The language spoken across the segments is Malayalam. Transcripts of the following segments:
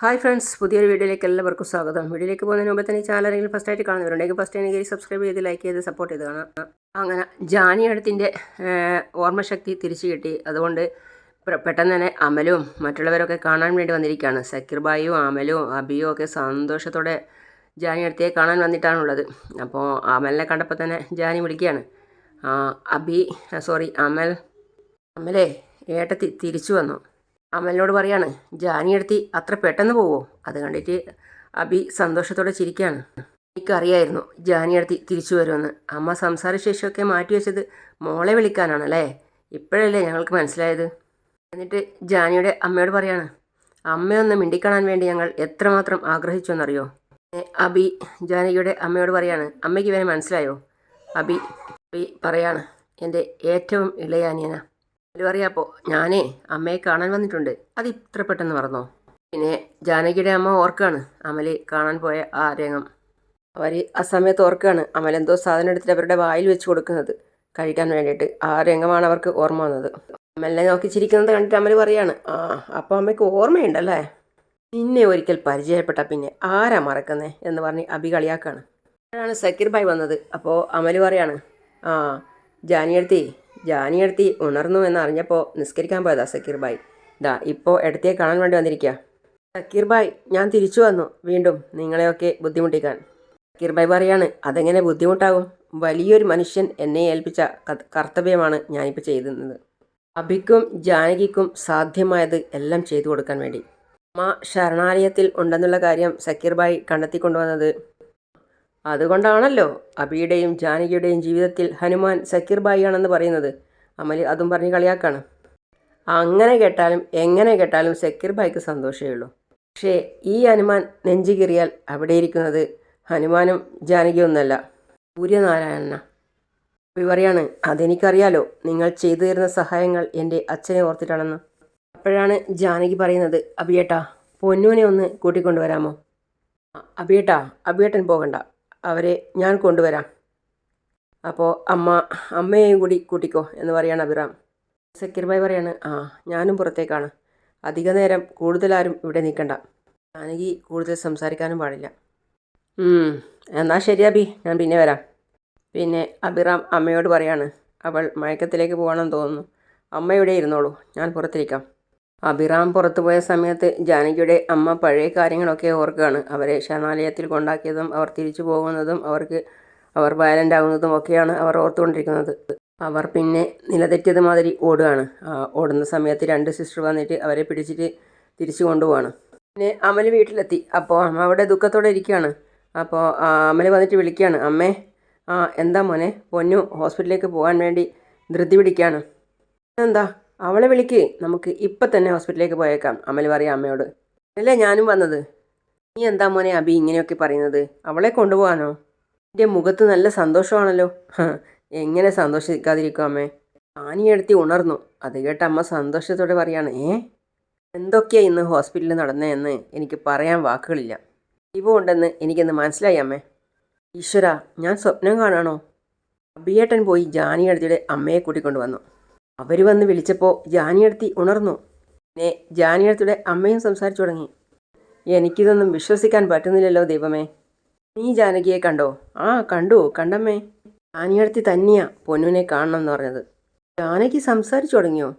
ഹായ് ഫ്രണ്ട്സ് പുതിയൊരു വീഡിയോയിലേക്ക് എല്ലാവർക്കും സ്വാഗതം. വീഡിയോയിലേക്ക് പോകുന്നതിന് മുമ്പ് തന്നെ ചാനൽ ആരെങ്കിലും ഫസ്റ്റ് ആയിട്ട് കാണുന്നവരുണ്ടെങ്കിൽ ഫസ്റ്റ് എനിക്ക് സബ്സ്ക്രൈബ് ചെയ്ത് ലൈക്ക് ചെയ്ത് സപ്പോർട്ട് ചെയ്ത് കാണാം. അങ്ങനെ ജാനി അടുത്തിന്റെ ഓർമ്മശക്തി തിരിച്ചു കിട്ടി. അതുകൊണ്ട് പെട്ടെന്ന് തന്നെ അമലും മറ്റുള്ളവരൊക്കെ കാണാൻ വേണ്ടി വന്നിരിക്കുകയാണ്. സക്കീർ ബായും അമലും അബിയും ഒക്കെ സന്തോഷത്തോടെ ജാനി അടുത്തേ കാണാൻ വന്നിട്ടാണുള്ളത് അപ്പോൾ അമലിനെ കണ്ടപ്പോൾ തന്നെ ജാനി വിളിക്കുകയാണ്. അബി സോറി അമൽ അമലേ ഏട്ടത്തി തിരിച്ചു വന്നു. അമലിനോട് പറയാണ് ജാനിയെടുത്തി അത്ര പെട്ടെന്ന് പോവോ? അത് കണ്ടിട്ട് അബി സന്തോഷത്തോടെ ചിരിക്കുകയാണ് എനിക്കറിയായിരുന്നു ജാനിയെടുത്തി തിരിച്ചു വരുമെന്ന്. അമ്മ സംസാരശേഷിയൊക്കെ മാറ്റി വെച്ചത് മോളെ വിളിക്കാനാണല്ലേ? ഇപ്പോഴല്ലേ ഞങ്ങൾക്ക് മനസ്സിലായത്? എന്നിട്ട് ജാനിയുടെ അമ്മയോട് പറയാണ് അമ്മയൊന്ന് മിണ്ടിക്കാണാൻ വേണ്ടി ഞങ്ങൾ എത്രമാത്രം ആഗ്രഹിച്ചു എന്നറിയോ അബി ജാനകിയുടെ അമ്മയോട് പറയാണ് അമ്മയ്ക്ക് ഇവനെ മനസ്സിലായോ? അബി അബി പറയാണ് എന്റെ ഏറ്റവും ഇളയ അനിയന പറയാപ്പോ ഞാനേ അമ്മയെ കാണാൻ വന്നിട്ടുണ്ട്. അത് ഇത്ര പെട്ടെന്ന് മറന്നോ? പിന്നെ ജാനകിയുടെ അമ്മ ഓർക്കാണ് അമൽ കാണാൻ പോയ ആ രംഗം. അവർ ആ സമയത്ത് ഓർക്കാണ് അമൽ എന്തോ സാധനം എടുത്തിട്ട് അവരുടെ വായിൽ വെച്ച് കൊടുക്കുന്നത്. കഴിക്കാൻ വേണ്ടിയിട്ട് ആ രംഗമാണ് അവർക്ക് ഓർമ്മ വന്നത്. അമലിനെ നോക്കി ചിരിക്കുന്നത് കണ്ടിട്ട് അമൽ പറയാണ് ആ അപ്പോൾ അമ്മയ്ക്ക് ഓർമ്മയുണ്ടല്ലേ? നിന്നെ ഒരിക്കൽ പരിചയപ്പെട്ട പിന്നെ ആരാ മറക്കുന്നേ? എന്ന് പറഞ്ഞ് അബി കളിയാക്കാണ്. സക്കീർ ഭായ് വന്നത്. അപ്പോൾ അമൽ പറയാണ് ആ ജാനിയെടുത്തി ജാനിയെടുത്തി ഉണർന്നു എന്നറിഞ്ഞപ്പോൾ നിസ്കരിക്കാൻ പോയതാ സക്കീർ ഭായ് ദാ ഇപ്പോൾ എടുത്തിയെ കാണാൻ വേണ്ടി വന്നിരിക്കുക സക്കീർ ഭായ് ഞാൻ തിരിച്ചു വന്നു. വീണ്ടും നിങ്ങളെയൊക്കെ ബുദ്ധിമുട്ടിക്കാൻ. സക്കീർ ഭായ് പറയാണ് അതെങ്ങനെ ബുദ്ധിമുട്ടാകും? വലിയൊരു മനുഷ്യൻ എന്നെ ഏൽപ്പിച്ച കർത്തവ്യമാണ് ഞാനിപ്പോൾ ചെയ്യുന്നത് അഭിക്കും ജാനകിക്കും സാധ്യമായത് എല്ലാം ചെയ്തു കൊടുക്കാൻ വേണ്ടി. അമ്മ ശരണാലയത്തിൽ ഉണ്ടെന്നുള്ള കാര്യം സക്കീർ ഭായ് കണ്ടെത്തിക്കൊണ്ടുവന്നത് അതുകൊണ്ടാണല്ലോ അബിയുടെയും ജാനകിയുടെയും ജീവിതത്തിൽ ഹനുമാൻ സക്കീർ ബായിയാണെന്ന് പറയുന്നത്. അമൽ അതും പറഞ്ഞ് കളിയാക്കാണ്. അങ്ങനെ കേട്ടാലും എങ്ങനെ കേട്ടാലും സക്കീർ ബായിക്ക് സന്തോഷമേ ഉള്ളൂ. പക്ഷേ ഈ ഹനുമാൻ നെഞ്ചു കീറിയാൽ അവിടെ ഇരിക്കുന്നത് ഹനുമാനും ജാനകിയൊന്നുമല്ല സൂര്യനാരായണ അപ്പി പറയാണ് അതെനിക്കറിയാലോ നിങ്ങൾ ചെയ്തു തരുന്ന സഹായങ്ങൾ എന്റെ അച്ഛനെ ഓർത്തിട്ടാണെന്ന്. അപ്പോഴാണ് ജാനകി പറയുന്നത് അബിയേട്ടാ പൊന്നൂനെ ഒന്ന് കൂട്ടിക്കൊണ്ടുവരാമോ? "അ- അബിയേട്ടാ അബിയേട്ടൻ പോകണ്ട. അവരെ ഞാൻ കൊണ്ടുവരാം. അപ്പോൾ അമ്മ അമ്മയെയും കൂടി കൂട്ടിക്കോ എന്ന് പറയാണ് അഭിറാം. സക്കീർ ഭായ് പറയാണ് ആ ഞാനും പുറത്തേക്കാണ്. അധിക നേരം കൂടുതലാരും ഇവിടെ നിൽക്കണ്ട. ജാനകി കൂടുതൽ സംസാരിക്കാനും പാടില്ല. എന്നാൽ ശരി അബി ഞാൻ പിന്നെ വരാം. പിന്നെ അഭിറാം അമ്മയോട് പറയാണ് അവൾ മയക്കത്തിലേക്ക് പോകണമെന്ന് തോന്നുന്നു. അമ്മ ഇവിടെ ഇരുന്നോളൂ ഞാൻ പുറത്തിരിക്കാം. അഭിറാം പുറത്തുപോയ സമയത്ത് ജാനകിയുടെ അമ്മ പഴയ കാര്യങ്ങളൊക്കെ ഓർക്കുകയാണ്. അവരെ ശരണാലയത്തിൽ കൊണ്ടാക്കിയതും അവർ തിരിച്ചു പോകുന്നതും അവർക്ക് അവർ വയലന്റ് ആകുന്നതും ഒക്കെയാണ് അവർ ഓർത്തുകൊണ്ടിരിക്കുന്നത്. അവർ പിന്നെ നിലതെറ്റിയത് മാതിരി ഓടുകയാണ്. ഓടുന്ന സമയത്ത് രണ്ട് സിസ്റ്റർ വന്നിട്ട് അവരെ പിടിച്ചിട്ട് തിരിച്ചു കൊണ്ടുപോവാണ്. പിന്നെ അമൽ വീട്ടിലെത്തി. അപ്പോൾ അമ്മ അവിടെ ദുഃഖത്തോടെ ഇരിക്കുകയാണ്. അപ്പോൾ അമൽ വന്നിട്ട് വിളിക്കുകയാണ്. അമ്മേ ആ എന്താ മോനെ? പൊന്നു ഹോസ്പിറ്റലിലേക്ക് പോകാൻ വേണ്ടി ധൃതി പിടിക്കുകയാണ്. എന്താ? അവളെ വിളിക്ക്. നമുക്ക് ഇപ്പം തന്നെ ഹോസ്പിറ്റലിലേക്ക് പോയേക്കാം. അമൽ പറയാം അമ്മയോട്. അല്ലേ ഞാനും വന്നത്? നീ എന്താ മോനെ അബി ഇങ്ങനെയൊക്കെ പറയുന്നത്? അവളെ കൊണ്ടുപോകാനോ? എന്റെ മുഖത്ത് നല്ല സന്തോഷമാണല്ലോ. എങ്ങനെ സന്തോഷിക്കാതിരിക്കും അമ്മേ? ആനിയെടുത്തി ഉണർന്നു. അത് കേട്ട അമ്മ സന്തോഷത്തോടെ പറയാണ് ഏ? എന്തൊക്കെയാ ഇന്ന് ഹോസ്പിറ്റലിൽ നടന്നതെന്ന് എനിക്ക് പറയാൻ വാക്കുകളില്ല. ഇവുണ്ടെന്ന് എനിക്കെന്ന് മനസ്സിലായി അമ്മേ. ഈശ്വര ഞാൻ സ്വപ്നം കാണാണോ? അബിയേട്ടൻ പോയി ജാനിയടുത്തിയുടെ അമ്മയെ കൂട്ടിക്കൊണ്ട് വന്നു. അവർ വന്ന് വിളിച്ചപ്പോൾ ജാനിയടുത്തി ഉണർന്നു. പിന്നെ ജാനിയടുത്തിയുടെ അമ്മയും സംസാരിച്ചു തുടങ്ങി. എനിക്കിതൊന്നും വിശ്വസിക്കാൻ പറ്റുന്നില്ലല്ലോ ദൈവമേ. നീ ജാനകിയെ കണ്ടോ? ആ കണ്ടു കണ്ടമ്മേ. ജാനിയടുത്തി തന്നെയാ പൊന്നുവിനെ കാണണം എന്ന് പറഞ്ഞത്. ജാനകി സംസാരിച്ചു തുടങ്ങിയോ?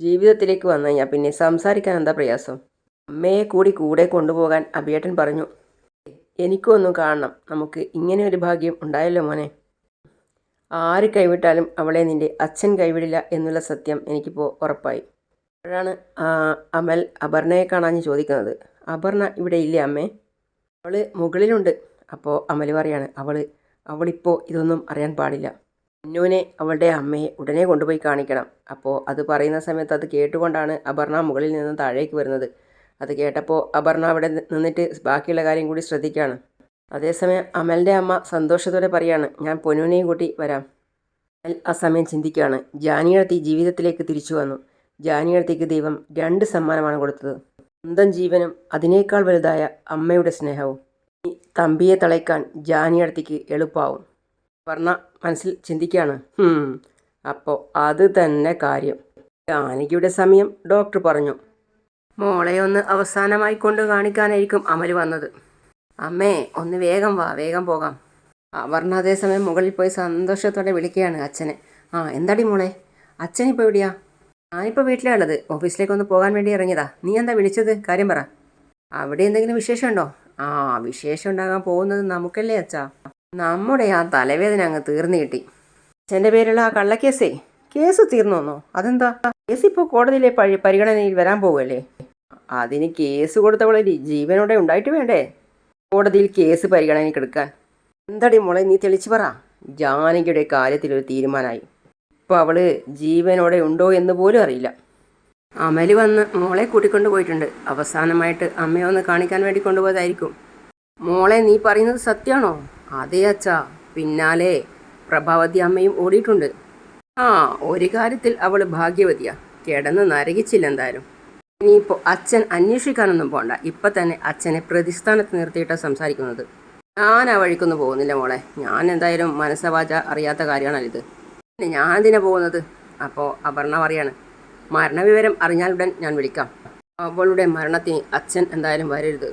ജീവിതത്തിലേക്ക് വന്നു കഴിഞ്ഞാൽ പിന്നെ സംസാരിക്കാൻ എന്താ പ്രയാസം? അമ്മയെ കൂടി കൂടെ കൊണ്ടുപോകാൻ അഭിയേട്ടൻ പറഞ്ഞു. എനിക്കും ഒന്ന് കാണണം. നമുക്ക് ഇങ്ങനെ ഒരു ഭാഗ്യം ഉണ്ടായല്ലോ മോനെ. ആര് കൈവിട്ടാലും അവളെ നിന്റെ അച്ഛൻ കൈവിടില്ല എന്നുള്ള സത്യം എനിക്കിപ്പോൾ ഉറപ്പായി. അപ്പോഴാണ് അമൽ അപർണയെ കാണാൻ ചോദിക്കുന്നത്. അപർണ ഇവിടെ ഇല്ലേ അമ്മേ? അവൾ മുകളിലുണ്ട്. അപ്പോൾ അമൽ പറയാണ് അവൾ അവളിപ്പോൾ ഇതൊന്നും അറിയാൻ പാടില്ല. പൊന്നൂനെ അവളുടെ അമ്മയെ ഉടനെ കൊണ്ടുപോയി കാണിക്കണം. അപ്പോൾ അത് പറയുന്ന സമയത്ത് അത് കേട്ടുകൊണ്ടാണ് അപർണ മുകളിൽ നിന്ന് താഴേക്ക് വരുന്നത്. അത് കേട്ടപ്പോൾ അപർണ അവിടെ നിന്നിട്ട് ബാക്കിയുള്ള കാര്യം കൂടി ശ്രദ്ധിക്കുകയാണ് അതേസമയം അമലിന്റെ അമ്മ സന്തോഷത്തോടെ പറയാണ് ഞാൻ പൊന്നുവിനെയും കൂട്ടി വരാം. അമൽ ആ സമയം ചിന്തിക്കുകയാണ്. ജാനിയടത്തി ജീവിതത്തിലേക്ക് തിരിച്ചു വന്നു. ജാനിയടത്തേക്ക് ദൈവം രണ്ട് സമ്മാനമാണ് കൊടുത്തത്. സ്വന്തം ജീവനും അതിനേക്കാൾ വലുതായ അമ്മയുടെ സ്നേഹവും ഈ തമ്പിയെ തളയ്ക്കാൻ ജാനിയടത്തേക്ക് എളുപ്പമാവും. വർണ മനസ്സിൽ ചിന്തിക്കുകയാണ് "ഹും, അപ്പോൾ അത് തന്നെ കാര്യം. ജാനകിയുടെ സമയം ഡോക്ടർ പറഞ്ഞു മോളെ ഒന്ന് അവസാനമായി കൊണ്ട് കാണിക്കാനായിരിക്കും അമൽ വന്നത്. അമ്മേ ഒന്ന് വേഗം വാ വേഗം പോകാം. അവർണ അതേസമയം മുകളിൽ പോയി സന്തോഷത്തോടെ വിളിക്കുകയാണ് അച്ഛനെ. ആ എന്താടി മോളെ? അച്ഛനിപ്പോൾ എവിടെയാ? ഞാനിപ്പോൾ വീട്ടിലാണ് ഉള്ളത് ഓഫീസിലേക്ക് ഒന്ന് പോകാൻ വേണ്ടി ഇറങ്ങിയതാ. നീ എന്താ വിളിച്ചത്? കാര്യം പറ. അവിടെ എന്തെങ്കിലും വിശേഷമുണ്ടോ? ആ വിശേഷം ഉണ്ടാകാൻ പോകുന്നത് നമുക്കല്ലേ അച്ഛാ? നമ്മുടെ ആ തലവേദന അങ്ങ് തീർന്നു കിട്ടി. അച്ഛന്റെ പേരുള്ള ആ കള്ളക്കേസേ കേസ് തീർന്നോന്നോ അതെന്താ? കേസ് ഇപ്പോൾ കോടതിയിലെ പരിഗണനയിൽ വരാൻ പോകുമല്ലേ അതിന് കേസ് കൊടുത്തവളെ ജീവനോടെ ഉണ്ടായിട്ട് വേണ്ടേ? കോടതിയിൽ കേസ് പരിഗണനയ്ക്കെടുക്കാൻ എന്താടി മോളെ നീ തെളിച്ചു പറ. ജാനകിയുടെ കാര്യത്തിൽ ഒരു തീരുമാനമായി. ഇപ്പോൾ അവൾ ജീവനോടെ ഉണ്ടോ എന്ന് പോലും അറിയില്ല. അമൽ വന്ന് മോളെ കൂട്ടിക്കൊണ്ട് പോയിട്ടുണ്ട്. അവസാനമായിട്ട് അമ്മയെ ഒന്ന് കാണിക്കാൻ വേണ്ടി കൊണ്ടുപോയതായിരിക്കും. മോളെ നീ പറയുന്നത് സത്യമാണോ അതെ അച്ഛാ. പിന്നാലെ പ്രഭാവതി അമ്മയും ഓടിയിട്ടുണ്ട്. ആ ഒരു കാര്യത്തിൽ അവൾ ഭാഗ്യവതിയാ. കിടന്ന് നരകിച്ചില്ല എന്തായാലും ഇനിയിപ്പോൾ അച്ഛൻ അന്വേഷിക്കാനൊന്നും പോണ്ട. ഇപ്പം തന്നെ അച്ഛനെ പ്രതിസ്ഥാനത്ത് നിർത്തിയിട്ടാണ് സംസാരിക്കുന്നത്. ഞാൻ ആ വഴിക്കൊന്നും പോകുന്നില്ല മോളെ. ഞാൻ എന്തായാലും മനസ്സവാച അറിയാത്ത കാര്യമാണല്ലോ ഇത്. പിന്നെ ഞാൻ എന്തിനാ പോകുന്നത്? അപ്പോൾ അപർണ പറയാണ് മരണവിവരം അറിഞ്ഞാൽ ഉടൻ ഞാൻ വിളിക്കാം. അവളുടെ മരണത്തിന് അച്ഛൻ എന്തായാലും വരരുത്.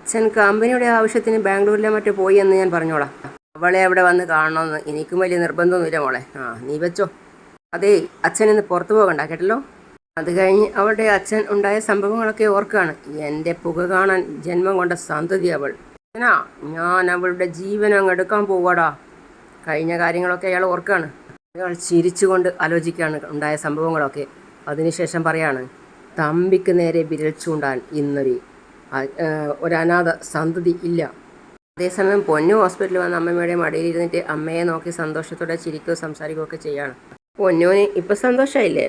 അച്ഛൻ കമ്പനിയുടെ ആവശ്യത്തിന് ബാംഗ്ലൂരിലെ മറ്റു പോയി എന്ന് ഞാൻ പറഞ്ഞോളാം. അവളെ അവിടെ വന്ന് കാണണമെന്ന് എനിക്കും വലിയ നിർബന്ധമൊന്നുമില്ല മോളെ. ആ നീ വെച്ചോ. അതേ അച്ഛൻ ഇന്ന് പുറത്തു പോകണ്ട കേട്ടല്ലോ? അത് കഴിഞ്ഞ് അവളുടെ അച്ഛൻ ഉണ്ടായ സംഭവങ്ങളൊക്കെ ഓർക്കാണ്. എന്റെ പുക കാണാൻ ജന്മം കൊണ്ട സന്തതി അവൾ. എന്നാ ഞാൻ അവളുടെ ജീവൻ എടുക്കാൻ പോവാടാ. കഴിഞ്ഞ കാര്യങ്ങളൊക്കെ അയാൾ ഓർക്കാണ്. അയാൾ ചിരിച്ചുകൊണ്ട് ആലോചിക്കുകയാണ് ഉണ്ടായ സംഭവങ്ങളൊക്കെ. അതിനുശേഷം പറയാണ് തമ്പിക്ക് നേരെ വിരൽ ചൂണ്ടാൻ ഇന്നൊരു ഒരു അനാഥ സന്തതി ഇല്ല. അതേസമയം പൊന്നു ഹോസ്പിറ്റലിൽ വന്ന അമ്മമ്മയുടെ മടിയിലിരുന്നിട്ട് അമ്മയെ നോക്കി സന്തോഷത്തോടെ ചിരിക്കുകയോ സംസാരിക്കുകയോ ഒക്കെ ചെയ്യാണ്. പൊന്നൂന് ഇപ്പം സന്തോഷമായില്ലേ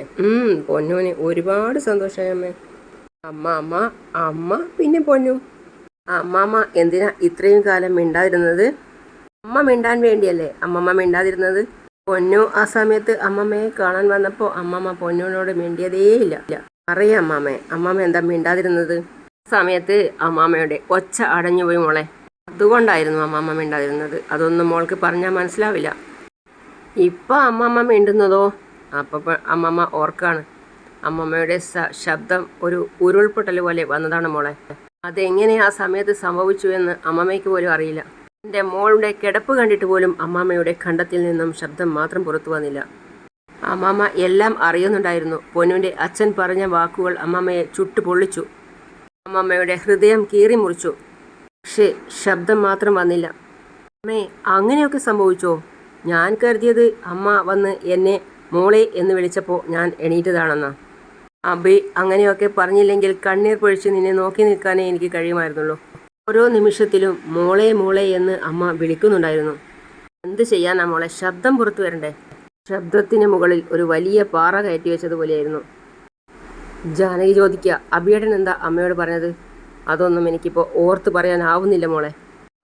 പൊന്നൂന് ഒരുപാട് സന്തോഷമായി അമ്മ. അമ്മ അമ്മ അമ്മ പിന്നെ പൊന്നു. അമ്മാമ്മ എന്തിനാ ഇത്രയും കാലം മിണ്ടാതിരുന്നത്? അമ്മ മിണ്ടാൻ വേണ്ടിയല്ലേ അമ്മമ്മ മിണ്ടാതിരുന്നത്? പൊന്നു ആ സമയത്ത് അമ്മമ്മയെ കാണാൻ വന്നപ്പോൾ അമ്മമ്മ പൊന്നുവിനോട് മിണ്ടിയതേ ഇല്ല. അമ്മാമ്മേ അമ്മമ്മ എന്താ മിണ്ടാതിരുന്നത്? സമയത്ത് അമ്മാമ്മയുടെ ഒച്ച അടഞ്ഞുപോയി മോളെ. അതുകൊണ്ടായിരുന്നു അമ്മാമ്മ മിണ്ടാതിരുന്നത്. അതൊന്നും മോൾക്ക് പറഞ്ഞാൽ മനസ്സിലാവില്ല. ഇപ്പം അമ്മമ്മ മിണ്ടുന്നതോ? അപ്പം അമ്മമ്മ ഓർക്കാണ്. അമ്മമ്മയുടെ ശബ്ദം ഒരു ഉരുൾപൊട്ടൽ പോലെ വന്നതാണ് മോളെ. അതെങ്ങനെ ആ സമയത്ത് സംഭവിച്ചു എന്ന് അമ്മമ്മയ്ക്ക് പോലും അറിയില്ല. എന്റെ മോളുടെ കിടപ്പ് കണ്ടിട്ട് പോലും അമ്മാമ്മയുടെ കണ്ടത്തിൽ നിന്നും ശബ്ദം മാത്രം പുറത്തു വന്നില്ല. അമ്മാമ്മ എല്ലാം അറിയുന്നുണ്ടായിരുന്നു. പൊന്നുവിന്റെ അച്ഛൻ പറഞ്ഞ വാക്കുകൾ അമ്മാമ്മയെ ചുട്ടു പൊള്ളിച്ചു അമ്മമ്മയുടെ ഹൃദയം കീറി മുറിച്ചു. പക്ഷേ ശബ്ദം മാത്രം വന്നില്ല. അമ്മേ അങ്ങനെയൊക്കെ സംഭവിച്ചോ? ഞാൻ കരുതിയത് അമ്മ വന്ന് എന്നെ മോളെ എന്ന് വിളിച്ചപ്പോൾ ഞാൻ എണീറ്റതാണെന്നാ. അബി അങ്ങനെയൊക്കെ പറഞ്ഞില്ലെങ്കിൽ കണ്ണീർ പൊഴിച്ച് നിന്നെ നോക്കി നിൽക്കാനേ എനിക്ക് കഴിയുമായിരുന്നുള്ളൂ. ഓരോ നിമിഷത്തിലും മോളെ മോളെ എന്ന് അമ്മ വിളിക്കുന്നുണ്ടായിരുന്നു. എന്ത് ചെയ്യാനാ മോളെ? ശബ്ദം പുറത്തു വരണ്ടേ? ശബ്ദത്തിന് മുകളിൽ ഒരു വലിയ പാറ കയറ്റി വെച്ചതുപോലെയായിരുന്നു. ജാനകി ചോദിക്കുക അബിയുടെ എന്താ അമ്മയോട് പറഞ്ഞത്? അതൊന്നും എനിക്കിപ്പോൾ ഓർത്ത് പറയാനാവുന്നില്ല മോളെ.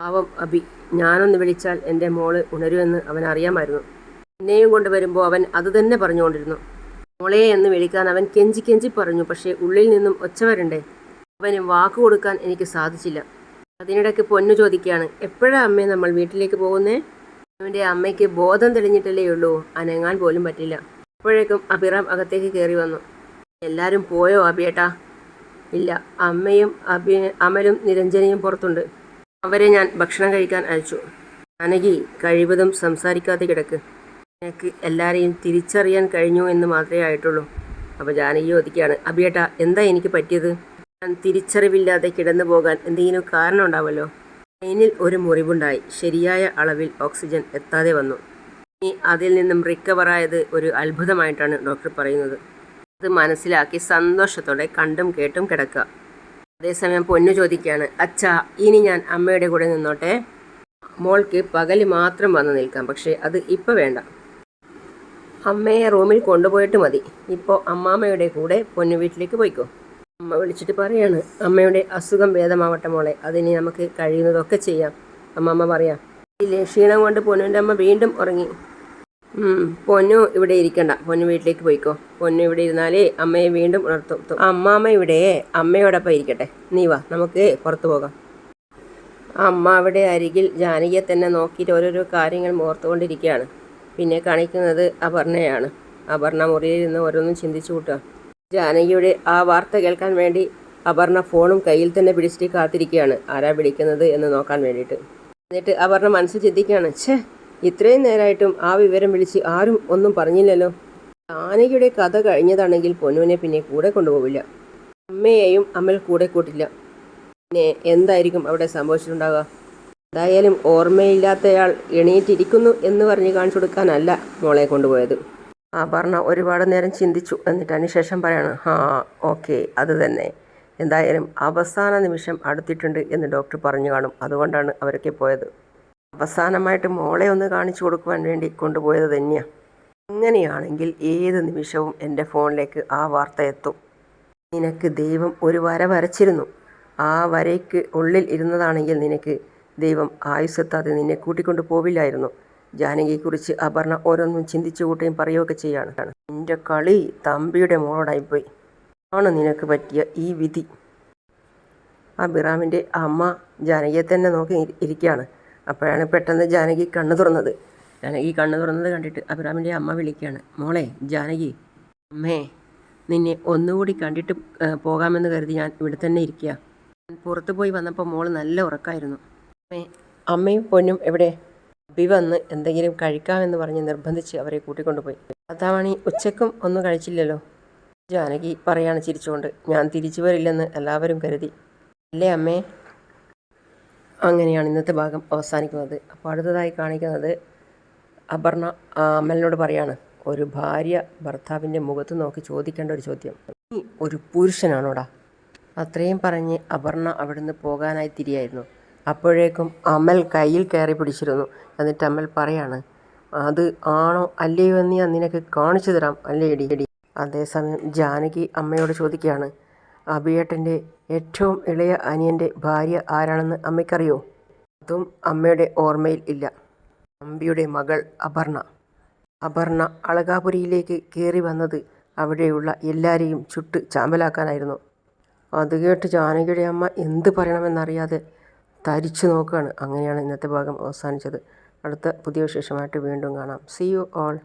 പാവം അബി. ഞാനൊന്ന് വിളിച്ചാൽ എന്റെ മോൾ ഉണരുമെന്ന് അവൻ അറിയാമായിരുന്നു. എന്നെയും കൊണ്ടുവരുമ്പോൾ അവൻ അത് തന്നെ പറഞ്ഞുകൊണ്ടിരുന്നു. മോളെ എന്ന് വിളിക്കാൻ അവൻ കെഞ്ചി കെഞ്ചി പറഞ്ഞു പക്ഷേ ഉള്ളിൽ നിന്നും ഒച്ച വരണ്ടേ അവന് വാക്ക് കൊടുക്കാൻ എനിക്ക് സാധിച്ചില്ല. അതിനിടയ്ക്ക് പൊന്നു ചോദിക്കുകയാണ് എപ്പോഴാ അമ്മേ നമ്മൾ വീട്ടിലേക്ക് പോകുന്നേ? അവന്റെ അമ്മയ്ക്ക് ബോധം തെളിഞ്ഞിട്ടല്ലേ ഉള്ളൂ അനങ്ങാൻ പോലും പറ്റില്ല. അപ്പോഴേക്കും അഭിറാം അകത്തേക്ക് കയറി വന്നു. എല്ലാവരും പോയോ അബിയേട്ടാ? ഇല്ല അമ്മയും അബി അമലും നിരഞ്ജനയും പുറത്തുണ്ട്. അവരെ ഞാൻ ഭക്ഷണം കഴിക്കാൻ അയച്ചു. അനകി കഴിവതും സംസാരിക്കാതെ കിടക്ക്. എനിക്ക് എല്ലാവരെയും തിരിച്ചറിയാൻ കഴിഞ്ഞു എന്ന് മാത്രമേ ആയിട്ടുള്ളൂ. അപ്പോൾ ജാനകി ചോദിക്കുകയാണ് അബിയേട്ട എന്താ എനിക്ക് പറ്റിയത്? ഞാൻ തിരിച്ചറിവില്ലാതെ കിടന്നു പോകാൻ എന്തെങ്കിലും കാരണം ഉണ്ടാവുമല്ലോ ട്രെയിനിൽ ഒരു മുറിവുണ്ടായി. ശരിയായ അളവിൽ ഓക്സിജൻ എത്താതെ വന്നു. ഇനി അതിൽ നിന്നും റിക്കവറായത് ഒരു അത്ഭുതമായിട്ടാണ് ഡോക്ടർ പറയുന്നത്. അത് മനസ്സിലാക്കി സന്തോഷത്തോടെ കണ്ടും കേട്ടും കിടക്കുക. അതേസമയം പൊന്നു ചോദിക്കുകയാണ് അച്ഛാ ഇനി ഞാൻ അമ്മയുടെ കൂടെ നിന്നോട്ടെ? മോൾക്ക് പകൽ മാത്രം വന്ന് നിൽക്കാം പക്ഷേ അത് ഇപ്പം വേണ്ട. അമ്മയെ റൂമിൽ കൊണ്ടുപോയിട്ട് മതി. ഇപ്പോൾ അമ്മാമ്മയുടെ കൂടെ പൊന്നു വീട്ടിലേക്ക് പോയിക്കോ. അമ്മ വിളിച്ചിട്ട് പറയാണ് അമ്മയുടെ അസുഖം ഭേദമാവട്ടെ മോളെ അതിന് നമുക്ക് കഴിയുന്നതൊക്കെ ചെയ്യാം. അമ്മമ്മ പറയാം ക്ഷീണം കൊണ്ട് പൊന്നുവിന്റെ അമ്മ വീണ്ടും ഉറങ്ങി. പൊന്നു ഇവിടെ ഇരിക്കണ്ട. പൊന്നു വീട്ടിലേക്ക് പോയിക്കോ. പൊന്നു ഇവിടെ ഇരുന്നാലേ അമ്മയെ വീണ്ടും ഉണർത്തും. അമ്മാമ്മ ഇവിടെ അമ്മയോടൊപ്പം ഇരിക്കട്ടെ. നീ വാ നമുക്ക് പുറത്തു പോകാം. അമ്മ അവിടെ അരികിൽ ജാനകിയെ തന്നെ നോക്കിയിട്ട് ഓരോരോ കാര്യങ്ങൾ ഓർത്തുകൊണ്ടിരിക്കുകയാണ്. പിന്നെ കാണിക്കുന്നത് അപർണയാണ്. അപർണ മുറിയിൽ നിന്ന് ഓരോന്നും ചിന്തിച്ചു കൂട്ടുക. ജാനകിയുടെ ആ വാർത്ത കേൾക്കാൻ വേണ്ടി അപർണ ഫോണും കയ്യിൽ തന്നെ പിടിച്ചിട്ട് കാത്തിരിക്കുകയാണ്. ആരാ വിളിക്കുന്നത് എന്ന് നോക്കാൻ വേണ്ടിയിട്ട്. എന്നിട്ട് അപർണ മനസ്സ് ചിന്തിക്കുകയാണ്. ഛേ ഇത്രയും നേരമായിട്ടും ആ വിവരം വിളിച്ച് ആരും ഒന്നും പറഞ്ഞില്ലല്ലോ. ആനയുടെ കഥ കഴിഞ്ഞതാണെങ്കിൽ പൊന്നുവിനെ പിന്നെ കൂടെ കൊണ്ടുപോവില്ല. അമ്മയെയും അമ്മൽ കൂടെ കൂട്ടില്ല. പിന്നെ എന്തായിരിക്കും അവിടെ സംഭവിച്ചിട്ടുണ്ടാവുക? എന്തായാലും ഓർമ്മയില്ലാത്തയാൾ എണീറ്റിരിക്കുന്നു എന്ന് പറഞ്ഞ് കാണിച്ചു കൊടുക്കാനല്ല മോളെ കൊണ്ടുപോയത്. അപർണ ഒരുപാട് നേരം ചിന്തിച്ചു. എന്നിട്ട് അതിനുശേഷം പറയാണ് ആ ഓക്കെ അത് തന്നെ. എന്തായാലും അവസാന നിമിഷം അടുത്തിട്ടുണ്ട് എന്ന് ഡോക്ടർ പറഞ്ഞു കാണും. അതുകൊണ്ടാണ് അവരൊക്കെ പോയത്. അവസാനമായിട്ട് മോളെ ഒന്ന് കാണിച്ചു കൊടുക്കുവാൻ വേണ്ടി കൊണ്ടുപോയത് തന്നെയാണ് അങ്ങനെയാണെങ്കിൽ ഏത് നിമിഷവും എന്റെ ഫോണിലേക്ക് ആ വാർത്ത എത്തും. നിനക്ക് ദൈവം ഒരു വര വരച്ചിരുന്നു. ആ വരയ്ക്ക് ഉള്ളിൽ ഇരുന്നതാണെങ്കിൽ നിനക്ക് ദൈവം ആയുസ്സെത്താതെ നിന്നെ കൂട്ടിക്കൊണ്ട് പോവില്ലായിരുന്നു. ജാനകിയെക്കുറിച്ച് അപർണ ഓരോന്നും ചിന്തിച്ചു കൂട്ടുകയും പറയുകയൊക്കെ ചെയ്യാണ്. നിന്റെ കളി തമ്പിയുടെ മോളോടായിപ്പോയി. ആണ് നിനക്ക് പറ്റിയ ഈ വിധി. ആ ബിറാമിന്റെ അമ്മ ജാനകിയെ തന്നെ നോക്കി ഇരി- ഇരിക്കുകയാണ്. അപ്പോഴാണ് പെട്ടെന്ന് ജാനകി കണ്ണു തുറന്നത്. ജാനകി കണ്ണു തുറന്നത് കണ്ടിട്ട് അബ്രാമിന്റെ അമ്മ വിളിക്കുകയാണ് മോളെ ജാനകി അമ്മേ നിന്നെ ഒന്നുകൂടി കണ്ടിട്ട് പോകാമെന്ന് കരുതി ഞാൻ ഇവിടെ തന്നെ ഇരിക്കുക. പുറത്തു പോയി വന്നപ്പോൾ മോൾ നല്ല ഉറക്കായിരുന്നു. അമ്മേ അമ്മയും പൊന്നും എവിടെ? അബി വന്ന് എന്തെങ്കിലും കഴിക്കാമെന്ന് പറഞ്ഞ് നിർബന്ധിച്ച് അവരെ കൂട്ടിക്കൊണ്ടുപോയി. അതാവണി ഉച്ചക്കും ഒന്നും കഴിച്ചില്ലല്ലോ. ജാനകി പറയാണ് ചിരിച്ചുകൊണ്ട് ഞാൻ തിരിച്ചു വരില്ലെന്ന് എല്ലാവരും കരുതി. അല്ലേ അമ്മേ? അങ്ങനെയാണ് ഇന്നത്തെ ഭാഗം അവസാനിക്കുന്നത്. അപ്പോൾ അടുത്തതായി കാണിക്കുന്നത് അപർണ അമലിനോട് പറയാണ് ഒരു ഭാര്യ ഭർത്താവിന്റെ മുഖത്ത് നോക്കി ചോദിക്കേണ്ട ഒരു ചോദ്യം. നീ ഒരു പുരുഷനാണോടാ? അത്രയും പറഞ്ഞ് അപർണ അവിടുന്ന് പോകാനായി തിരിയായിരുന്നു. അപ്പോഴേക്കും അമൽ കയ്യിൽ കയറി പിടിച്ചിരുന്നു. എന്നിട്ട് അമൽ പറയാണ് അത് ആണോ അല്ലയോ എന്ന് ഞാൻ നിനക്ക് കാണിച്ചു തരാം അല്ലേ എടി എടി അതേസമയം ജാനകി അമ്മയോട് ചോദിക്കുകയാണ് അഭിയേട്ടന്റെ ഏറ്റവും ഇളയ അനിയന്റെ ഭാര്യ ആരാണെന്ന് അമ്മയ്ക്കറിയോ? അതും അമ്മയുടെ ഓർമ്മയിൽ ഇല്ല. അമ്പിയുടെ മകൾ അപർണ. അപർണ അളകാപുരിയിലേക്ക് കയറി വന്നത് അവിടെയുള്ള എല്ലാവരെയും ചുട്ട് ചാമ്പലാക്കാനായിരുന്നു. അത് കേട്ട് ജാനകിയുടെ അമ്മ എന്ത് പറയണമെന്നറിയാതെ തരിച്ചു നോക്കുകയാണ് അങ്ങനെയാണ് ഇന്നത്തെ ഭാഗം അവസാനിച്ചത്. അടുത്ത പുതിയ വിശേഷമായിട്ട് വീണ്ടും കാണാം. C you all